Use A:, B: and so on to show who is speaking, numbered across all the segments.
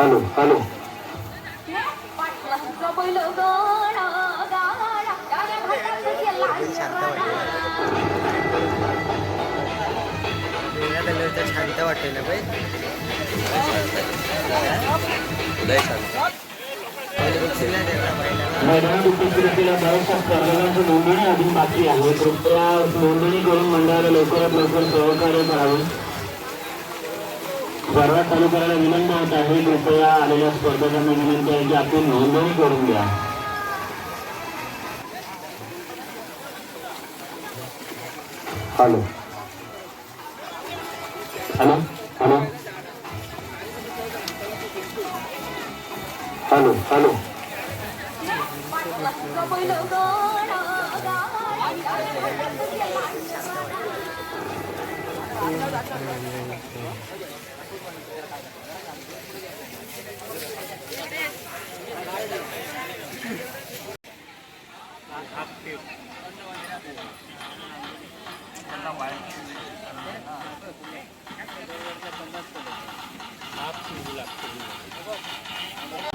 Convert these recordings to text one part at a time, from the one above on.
A: Hello
B: hello.
C: शांत वाटेल ना बाई. शांत
A: मैदानात उपस्थित असलेल्या बऱ्याचशा स्पर्धकांची नोंदणी अजून बाकी आहे कृपया नोंदणी करून मंडळाला लवकरात लवकर सहकार्य करावं स्पर्धा चालू करायला विनंती होत आहे कृपया आलेल्या स्पर्धकांना विनंती आहे की आपण नोंदणी करून द्या hello hello hello hello hello
B: पाटलांचा बैल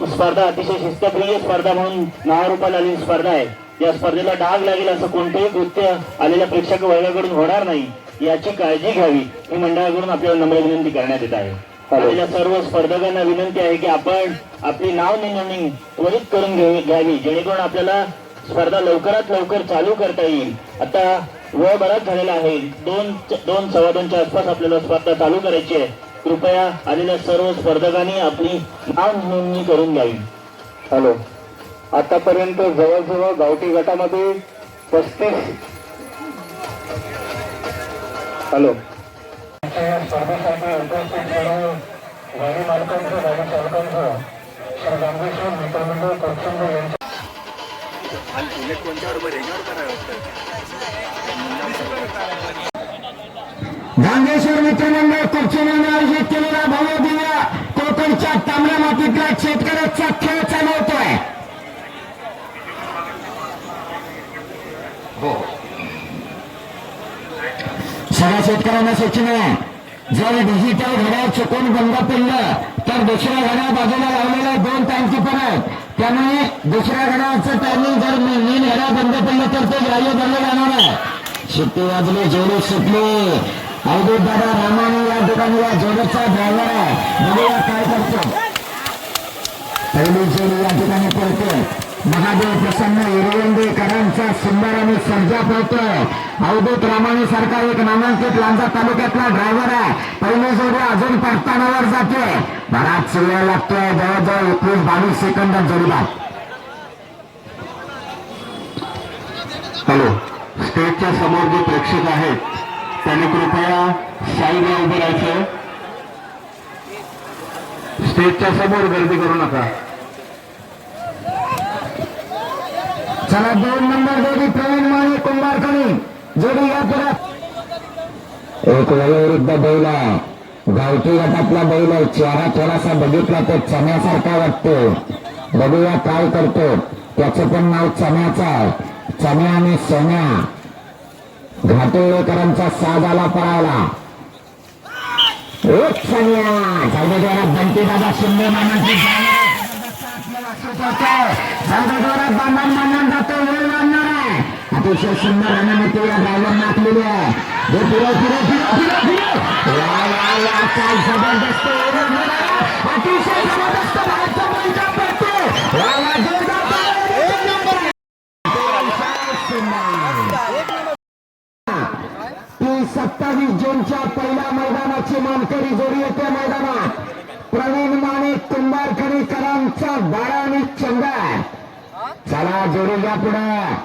A: स्पर्धा अतिशय शिस्तप्रिय स्पर्धा म्हणून स्पर्धा आहे. या स्पर्धेला डाग लागेल असं कोणतेही कृत्य आलेल्या प्रेक्षक वर्गाकडून होणार नाही याची काळजी घ्यावी ही मंडळाकडून आपल्याला नम्र विनंती करण्यात येत आहे. आलेल्या सर्व स्पर्धकांना विनंती आहे की आपण आपली नाव नोंदणी त्वरित करून घ्यावी घ्यावी जेणेकरून आपल्याला स्पर्धा लवकरात लवकर चालू करता येईल. आता वेळ बराच झालेला आहे. दोन दोन सव्वा दोनच्या आसपास आपल्याला स्पर्धा चालू करायची आहे. कृपया आलेल्या सर्व स्पर्धकांनी आपली नाव नोंदणी करून घ्यावी. हॅलो आतापर्यंत जवळजवळ गावठी गटामध्ये पस्तीस. हॅलो. स्पर्धेसाठी उपस्थित सर्व गाडी मालकांचं गाडी चालकांचं श्री गांधीश्वर मित्रमंडळ करचंद यांच्या गांधेश्वर मित्रमंडळ कुर्चीने आयोजित केलेला भव्य दिव्या कोकणच्या तांबड्या मातीतला शेतकऱ्याचा खेळ चालवतोय सगळ्या शेतकऱ्यांना सूचना जर डिजिटल घड्याळ चुकून बंद पडलं तर दुसऱ्या घड्याळ बाजूला लावलेल्या दोन टँकी पण आहेत. त्यामुळे दुसऱ्या घड्याळाचं टायमिंग जर मेन घड्याळ बंद पडलं तर ते ग्राह्य धरलं जाणार आहे. शिट्टी वाजले जोडे सुटले. अवधूत दादा रामाने या ठिकाणी या जोडचा ड्रायव्हर आहे. बघूया काय करतो. पहिली जोडी या ठिकाणी पडते. महादेव प्रसन्न हिरवंदेकरांचा सुंदर आणि सर्जा पळतोय अवधूत रामाने सारखा एक नामांकित लांजा तालुक्यातला ड्रायव्हर आहे. पहिली जोडी अजून परतानावर जाते. बराच वेळ लागतोय. जवळजवळ एकवीस बावीस सेकंद जोडीबाद हॅलो. स्टेजच्या समोर जे प्रेक्षक आहेत त्यांनी कृपया साईला उभे राहायचं. स्टेजच्या समोर गर्दी करू नका. चला दोन नंबर जोडी प्रवीण माने कुंभारकणी जोडी या परत एक वयोवृद्ध बैल गावठी गटातला बैल आहे. चेहरा थोडासा बघितला तर चण्यासारखा वाटतो. बघूया काय करतो. त्याचं पण नाव चण्याचं आहे. चण्या आणि सोन्या. घाटोळेकरांचा साज आला पळायला एक चण्या. जाऊद्वारा बंटी दादा शिंदे मानाची जोरात बांधण बांधण जातो वेळ लागणार आहे अतिशय सुंदर रणनीती या ड्रायव्हर नाचलेली आहे हे फिरव फिरव फिरव फिरव फिरव वा वा वा काय जबरदस्त अतिशय जबरदस्त भारत बैठा पडतो वा वा सत्तावीस जूनच्या पहिल्या मैदानाची मानकरी जोडी येते मैदानात. प्रवीण माने बारा आणि चंदर चला जोडी घ्या पुढे.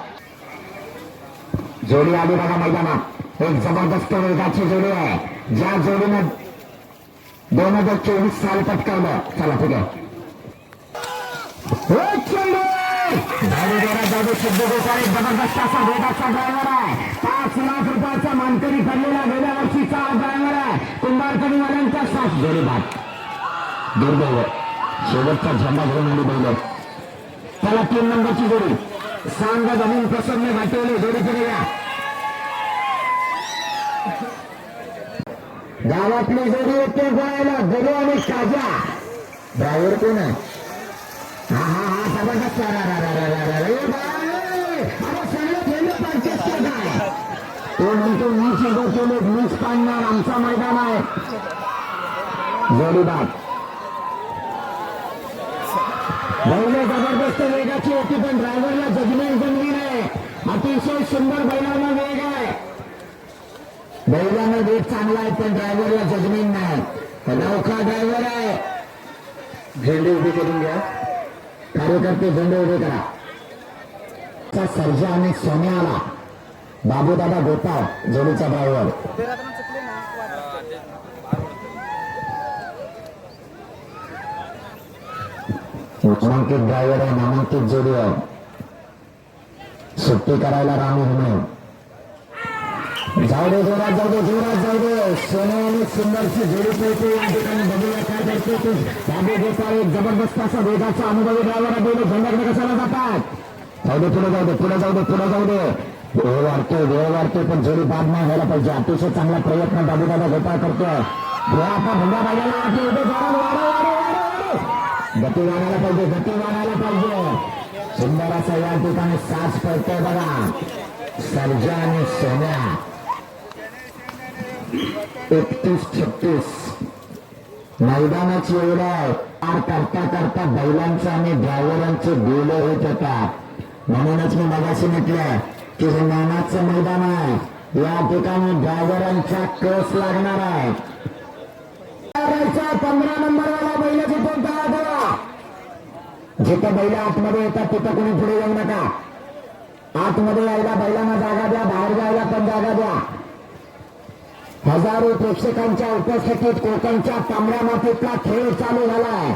A: जोडी आली बघा मैदानात. एक जबरदस्त वेगाची जोडी आहे. ज्या जोडीनं दोन हजार चोवीस साल पटकावलं. चला ठीक आहे जबरदस्त असा वेगाचा ड्रायव्हर आहे. पाच लाख रुपयाचा मानकरी पडलेला गेल्या वर्षीचा ड्रायव्हर आहे. कुंभारकरीवाल्यांचा साथ जोडी बाद. दुर्दैव. शेवटचा झेंडा घेऊन आली बैल त्याला तीन नंबरची जोडी. सांग जमीन प्रसन्न घाटवले जोडी पुढे या गावातली जोडी येते गोळ्याला गडू आणि काजा ड्रायव्हर कोण आहे? हा हा हा जबरदस्त. रा, रा, रा, रा, रा, तो म्हणतो मी सगळं केलं मीच पाडणार आमचा मैदान आहे. जोडीदार बैल जबरदस्त वेगाची होती पण ड्रायव्हरला जजमेंट जमली नाही. अतिशय सुंदर बैलांना वेग आहे. बैलांना वेग चांगला आहे पण ड्रायव्हरला जजमेंट नाही. नौका ड्रायव्हर आहे. झेंडे उभे करून घ्या. कार्यकर्ते झेंडे उभे करा. चा सर्जा आणि सोन्या आला बाबूदादा गोपाळ जोडीचा ड्रायव्हर नामांकित ड्रायव्हर आहे नामांकित जोडी आहे. सुट्टी करायला राम हुमे जाऊ दे जोरात जाऊ दे जोरात जाऊ दे. सोने आणि सुंदरची जोडी पळते. या ठिकाणी बघूया काय करते ते. बाबू गोपाळ एक जबरदस्त असा वेगाचा अनुभवी ड्रायव्हर आहे. बैल झंडाकडे कशाला जातात? जाऊ दे पुढे जाऊ दे पुढे जाऊ दे पुढे जाऊ दे. वेळ वाढतोय वेळ वाढतोय पण जोडी बाद नाही व्हायला पाहिजे. अतिशय चांगला प्रयत्न बाबू दादा गोपाळ करतोय. हे आता भंगा बाजाला गती वाढायला पाहिजे गती वाढायला पाहिजे. सुंदर असा या ठिकाणी सास पडतोय बघा. सर्जा आणि सोन्या. एकतीस छत्तीस. मैदानाची एवढं पार करता करता बैलांचं आणि ड्रायव्हरांचे बेल होत होतात म्हणूनच मी मगाशी म्हटलं की हे नानाचं मैदान आहे. या ठिकाणी ड्रायव्हरांचा कस लागणार आहे. पंधरा नंबर बैल जिथून तयार करा जिथं बैल आतमध्ये येतात तिथं कोणी पुढे जाऊ नका. आतमध्ये यायला बैलांना जागा द्या बाहेर जायला पण जागा द्या. हजारो प्रेक्षकांच्या उपस्थितीत कोकणच्या तांबड्या मातीतला खेळ चालू झालाय.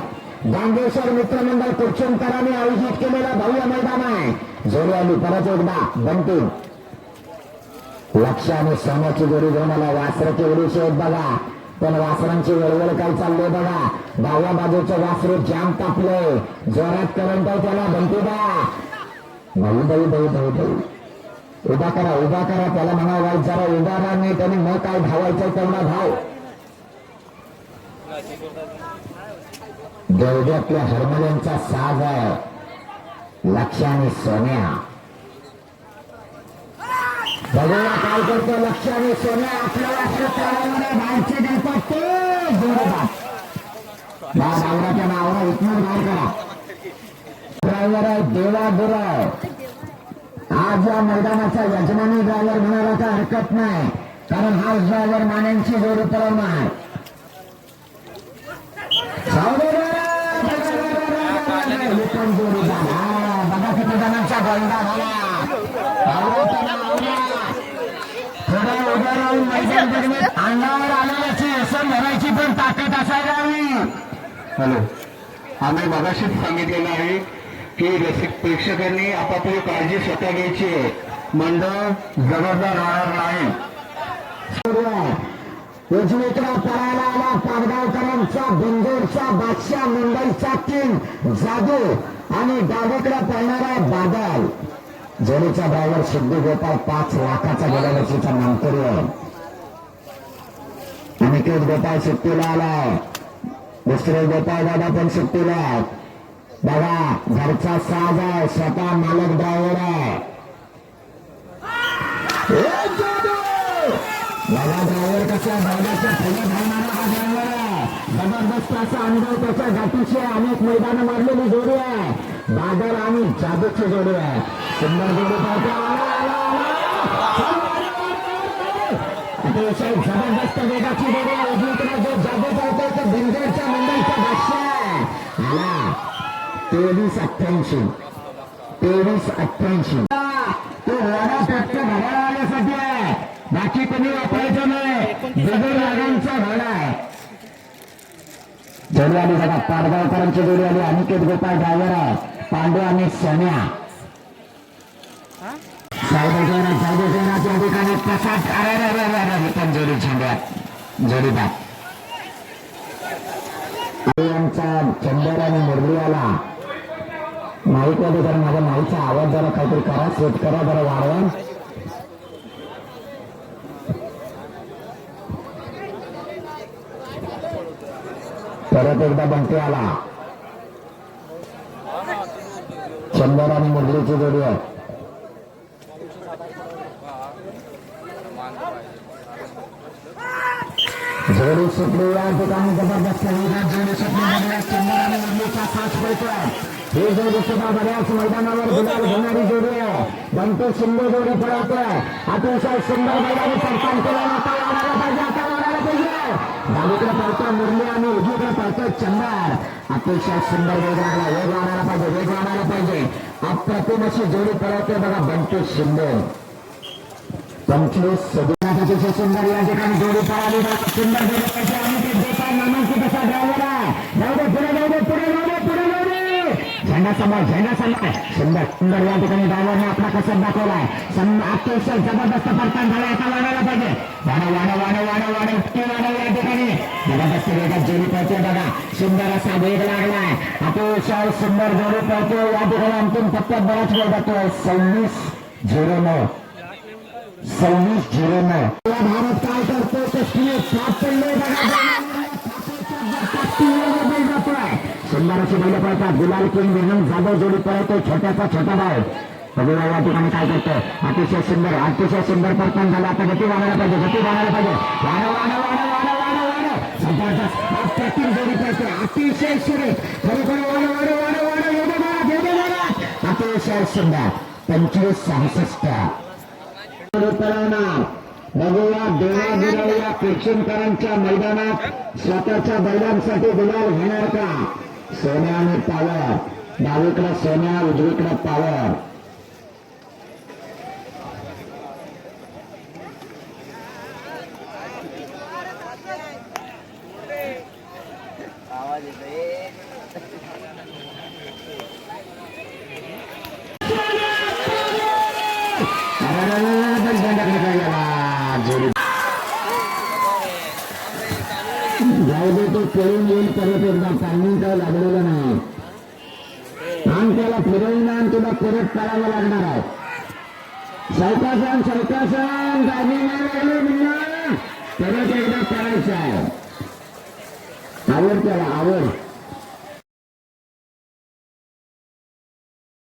A: गांगेश्वर मित्रमंडळ कुरचंदकरांनी आयोजित केलेला भव्य मैदान आहे. जोडी आली परत एकदा बनतील लक्षाने सोन्याची जोडी घेऊन आला वासराची उडीशी आहेत बघा. पण वासरांची वळवळ काय चाललंय बघा? डाव्या बाजूचं वासरू जाम तापले. जोरात करंट आहे त्याला बनती बा. भाऊ भाऊ भाऊ भाऊ भाऊ. उभा करा उभा करा. त्याला म्हणावं जरा उभा राहा नाही त्याने मग काय धावायचं तेवढा धाव देवड्यातल्या हरमल्यांचा साज आहे. लक्ष आणि सोन्या. बघूया काय करतो लक्ष आणि आपल्याला असं बाहेरचे देतात ते जोरदार. बा नावाला इथून बाहेर करा ड्रायव्हर आहे देवा गुराव आज या मैदानाचा यजमानी ड्रायव्हर म्हणायला काय हरकत नाही. कारण हा ड्रायव्हर मान्यांची जोडी पळवणार आहे. बघा किती जणांचा गोंडा झाला. अंगावर आलेल्याची असं म्हणायची पण ताकद असायला हवी.
D: हॅलो. आम्ही मगाशीच सांगितलेलं आहे की रसिक प्रेक्षकांनी आपापली काळजी स्वतः घ्यायची आहे. मंडळ जबाबदार राहणार नाही.
A: उजवीकडे पळायला आला पाडगावकरांचा बिंदूरचा बादशाह मुंबईचा किंग जादू आणि डावीकडे पळणारा बादल. जोडीचा ड्रायव्हर सिद्धू गोपाळ पाच लाखाचा गेल्या वर्षीचा नामकरी आहे अनिकेत गोपाळ सुट्टीला आला. दुसरे गोपाळ दादा पण सुट्टीला. बघा घरचा साज आहे स्वतः मालक ड्रायव्हर आहे. ए, बघा ड्रायव्हर कसा बैलाच्या फुलं धावणारा हा ड्रायव्हर आहे. जबरदस्त असा अनुभव त्याच्या गाठीची आहे. अनेक मैदानं मारलेली जोडी आहे. बादल आणि जादूची जोडी आहे. सुंदर जोडी पाहतो आला, आला, आला. अतिशय जबरदस्त वेगाची जो तो मुंबईचा बादशाह आला तेवीस अठ्ठ्याऐंशी तेवीस अठ्ठ्याऐंशी तो वाडा फक्त घड्याळ आल्यासाठी आहे बाकी कोणी वापरायचं नाही बिगर रागांचा घोडा आहे जोडी आली बघा पाडगावकरांची जोडी आली अनिकेत गोपाळ ड्रायव्हर आहे पांडू आणि सोन्या सावधेश्वरा सावधेश्वरा ठिकाणी प्रसाद अरे अरे अरे झेंड्यात जोडीदार यांचा चंदर आणि मुरली आला माईकमध्ये जरा माझ्या माईचा आवाज जरा काहीतरी करा सेट करा जरा वाढवा. परत एकदा बंटी आला. चंदर आणि मुरलीची जोडी आहे. जोडी सुटली या ठिकाणी जबरदस्त जोडी सुटली म्हणजे चंदर साथ पडतोय ही जोडी सुद्धा बऱ्याच मैदानावर गुलाल घेणारी जोडी आहे बंटी शिंदे जोडी पळवतोय अतिशय सुंदर बैलाने परतान केला आता वाढायला पाहिजे आता वाढायला पाहिजे डावीकडे पळतोय मुरली आणि उजवीकडे पळतोय चंदर अतिशय सुंदर वेग लागला वेग वाढायला पाहिजे वेग वाढायला पाहिजे अप्रतिम अशी जोडी पळवतोय बघा बंटी शिंदे. पंचवीस सदनाचे सुंदर या ठिकाणी जोडी पळाली सुंदर जोडी आणि ते देता नामांकित असा ड्रायव्हर जाऊ दे पुढे जाऊ दे पुढे जाऊ दे पुढे जाऊ दे झेंडा समोर झेंडा समोर सुंदर सुंदर या ठिकाणी ड्रायव्हरने आपला कसर दाखवलाय सं- अतिशय जबरदस्त परतान झाला आता वाढायला पाहिजे वाढव वाढव वाढव वाढव वाढव इतके वाढव या ठिकाणी जबरदस्त वेगात जोडी पळते. बघा सुंदर असा वेग लागलाय अतिशय सुंदर जोडी पळते या ठिकाणी अंतिम टप्प्यात बराच वेळ जातो. सव्वीस झिरो नऊ. सव्वीस झिरो नऊ. भारत काय करतो ते स्टील सात पडले. सुंदर बैल पळतात. गुलाल किंग विनम जाधव जोडी पळतो छोट्याचा छोटा भाव बघूया या ठिकाणी काय करतो अतिशय सुंदर अतिशय सुंदर परतन झाला. आता गती वाढायला पाहिजे गती वाढायला पाहिजे. वाढ वाढ वाढ वाढ वाढ वाढ जबरदस्त. अप्रतिम जोडी पळते अतिशय सुरेख. खरोखर वाढ वाढ वाढ वाढ एवढं मारा एवढं मारा अतिशय सुंदर. पंचवीस सहासष्ट. पळवणार बघूया देवा या पेक्षणकरांच्या मैदानात स्वतःच्या बैलांसाठी गुलाल घेणार का? सोन्या आणि पावर. डावीकडे सोन्या उजवीकडे पावर
C: आवाज येतोय
A: जाऊ दे तो पळून येईल परत एकदा टायमिंग काय लागलेलं नाही आणि त्याला फिरवून आणि तुला परत करावं लागणार आहे सावकासन सावकासन टायमिंग नाही लागले म्हणलं परत एकदा करायचं आहे. आवड त्याला आवड.